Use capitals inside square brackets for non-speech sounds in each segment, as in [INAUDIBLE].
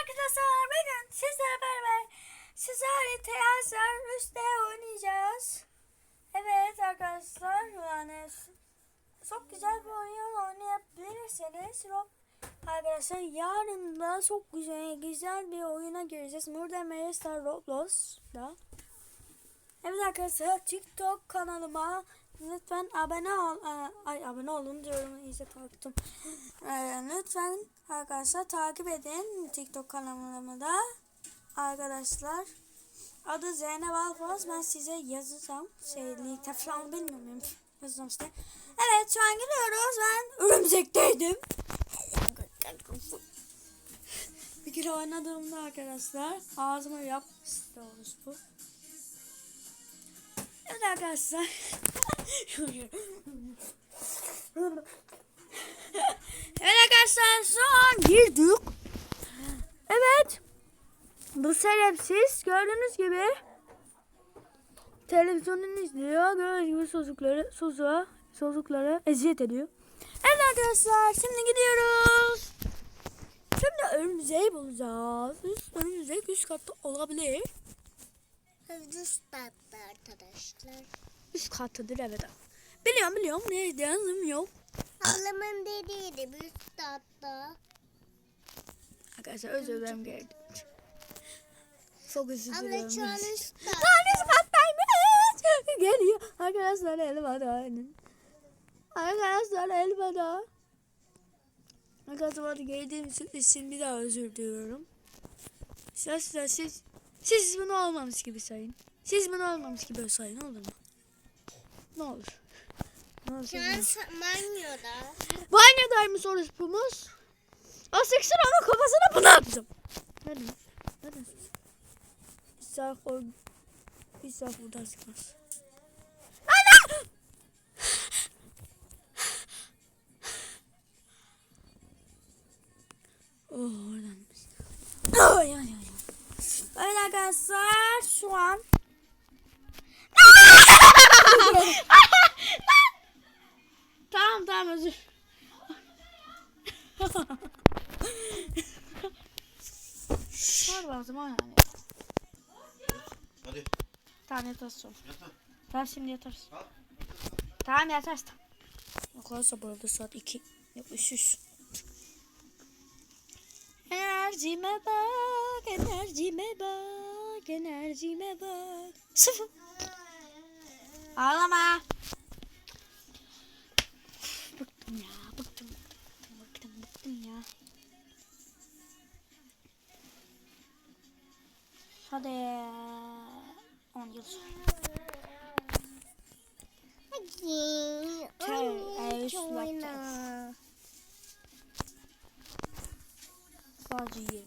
arkadaşlar bugün sizlerle beraber sizlerle teyazer üstte oynayacağız. Evet arkadaşlar yani çok güzel bir oyun oynayabilirseniz Arkadaşlar yarın da çok güzel güzel bir oyuna gireceğiz. Murder Master Roblox'da. Evet arkadaşlar TikTok kanalıma lütfen abone ol ay abone olun diyorum iyice takiptim. E, lütfen arkadaşlar takip edin TikTok kanalımı da. Arkadaşlar adı Zeynep Alfaz ben size yazacağım. Şey linkte falan bilmiyorum yazacağım işte. Evet şu an gidiyoruz ben örümcekteydim. Bir kere oynadığımda arkadaşlar ağzıma yapmıştı olmuş bu. Evet arkadaşlar. [LAUGHS] evet arkadaşlar şu an girdik. Evet. Bu sebepsiz gördüğünüz gibi televizyonunu izliyor. Gördüğünüz gibi çocukları, çocuğa, çocuklara eziyet ediyor. Evet arkadaşlar şimdi gidiyoruz. Şimdi örümceği bulacağız. Üst örümcek üst katta olabilir. Hızlı starttı arkadaşlar. Üst kattadır evet. Biliyorum biliyorum. Ne yazım yok. Ablamın dediğiydi bir startta. Arkadaşlar özür dilerim geldim. Çok özür dilerim. Abla şu an üst Lan üst kattaymış. Geliyor. Arkadaşlar. Arkadaşlar elbada. Arkadaşlar geldiğim için, için bir daha özür diliyorum. Siz, siz, siz, siz bunu olmamış gibi sayın. Siz bunu olmamış gibi sayın olur mu? Ne olur. Şu an banyoda. Banyodaymış orospumuz. Sıksın onun kafasına bunu atacağım. Hadi. Hadi. İsa koy. İsa buradan çıkmaz. Ana! Oh oradanmış. Ay Var lazım o yani. Hadi Tamam yatarız sonra. yatın. Tamam şimdi yatarız. Kalk. Tamam tamam. Arkadaşlar bu arada saat 2. Yok 3 3. Enerjime bak, enerjime bak, enerjime bak. Sıfır. Ağlama. Hadi 10 yıl sonra. Hadi. Şu oyna. Sadece 21.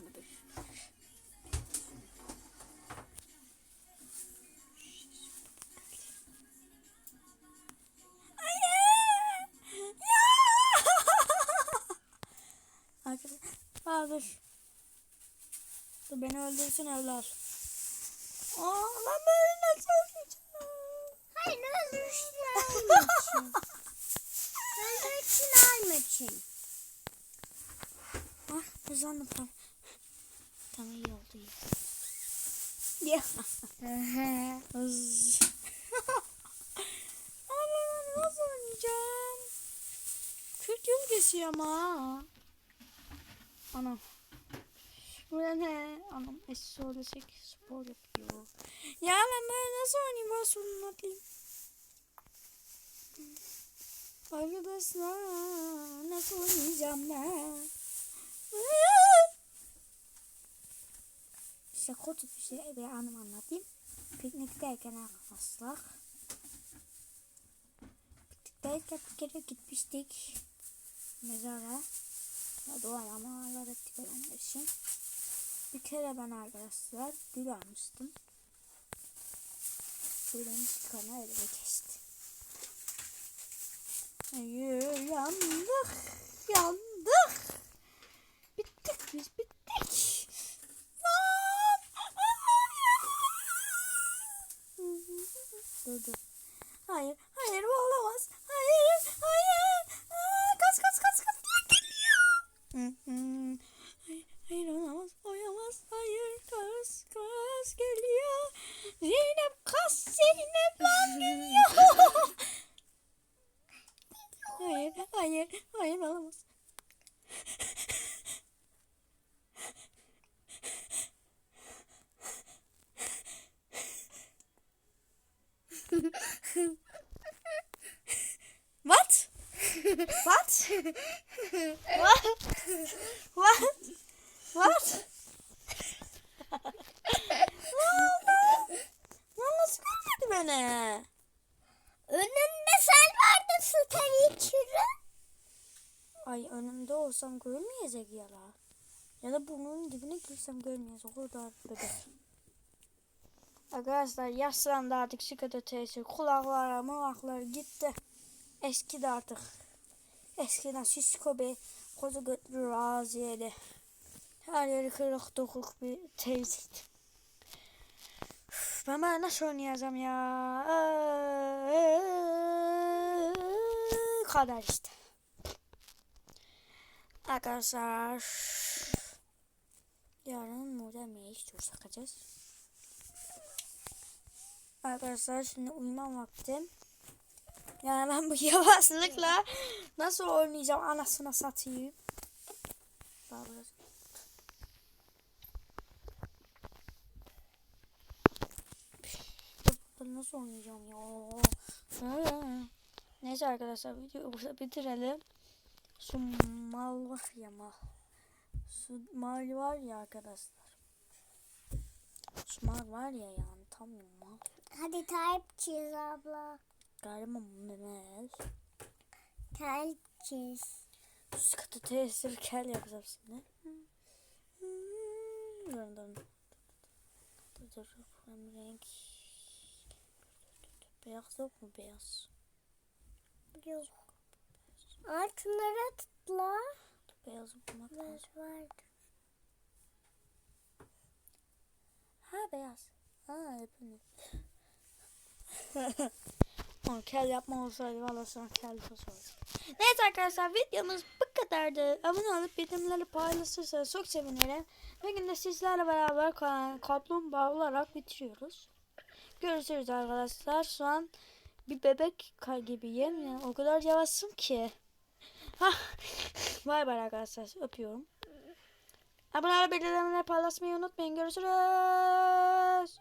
Aa, dur. Dur beni öldürsün evlat. Aa, ben böyle nasıl oynayacağım? Hayır öldürüşler için. Öldürüşler için. Ah, uzandım tamam. Tamam iyi oldu iyi. Ya. Ama ben nasıl oynayacağım? 40 yıl geçiyor ama. Anam. Buraya ne? Anam eşi olacak spor yapıyor. Ya ben böyle nasıl oynayayım? Ben sorun atlayayım. Arkadaşlar nasıl oynayacağım ben? İşte kötü bir şey bir anım anlatayım. Piknikteyken arkadaşlar. Piknikteyken bir kere gitmiştik. Mezara. Ya doğal ama ağlar ettik olanlar için. Bir kere ben arkadaşlar gül almıştım. Gülün çıkanı elime geçti. Yandık. Yandık. Bittik biz bittik. Dur dur. Hayır, hayır bu olamaz. Hayır, hayır. Aa, kaç kaç kaç kaç. Lan geliyor. Hı hı. Hayır, hayır olamaz. Olamaz. What? What? What? What? What? ne oldu? Lan nasıl görmedi beni? Önünde sen vardın Starry Children. Ay önümde olsam görmeyecek ya la. Ya da burnunun dibine girsem görmeyecek. O kadar bebek. Arkadaşlar yaşlandı artık şu kadar tesir. Kulakları mulakları gitti. Eski de artık. Eskiden şişko bir koca götürür ağzıydı. Her yeri kırık dokuk bir teyzeydi. Ben böyle nasıl oynayacağım ya? Kadar işte. Arkadaşlar yarın burada meyiş tur sakacağız. Arkadaşlar şimdi uyumam vaktim. Yani ben bu [LAUGHS] yavaşlıkla nasıl oynayacağım anasına satayım. Daha biraz. Nasıl oynayacağım ya? [LAUGHS] Neyse arkadaşlar videoyu burada bitirelim. Şu mal var ya mal. Şu mal var ya arkadaşlar. Şu mal var ya yani tam mal. Hadi type çiz abla. Galiba memel. Type çiz. Katı tesir kel yapacağım şimdi. Durun. Dur dur. Hem renk. Beyaz yok mu beyaz? Yok. Altınlara tıkla. Beyazı bulmak lazım. Var vardı. Ha beyaz. Ha yapın. [LAUGHS] Onu kel yapma olsaydı valla sana kel olsaydı. Neyse arkadaşlar videomuz bu kadardı. Abone olup bildirimleri paylaşırsanız çok sevinirim. Bugün de sizlerle beraber ka- kaplumbağa olarak bitiriyoruz. Görüşürüz arkadaşlar. Şu an bir bebek gibiyim. Yani o kadar yavaşım ki. [LAUGHS] Bay bay arkadaşlar. Öpüyorum. Abone olup bildirimleri paylaşmayı unutmayın. Görüşürüz.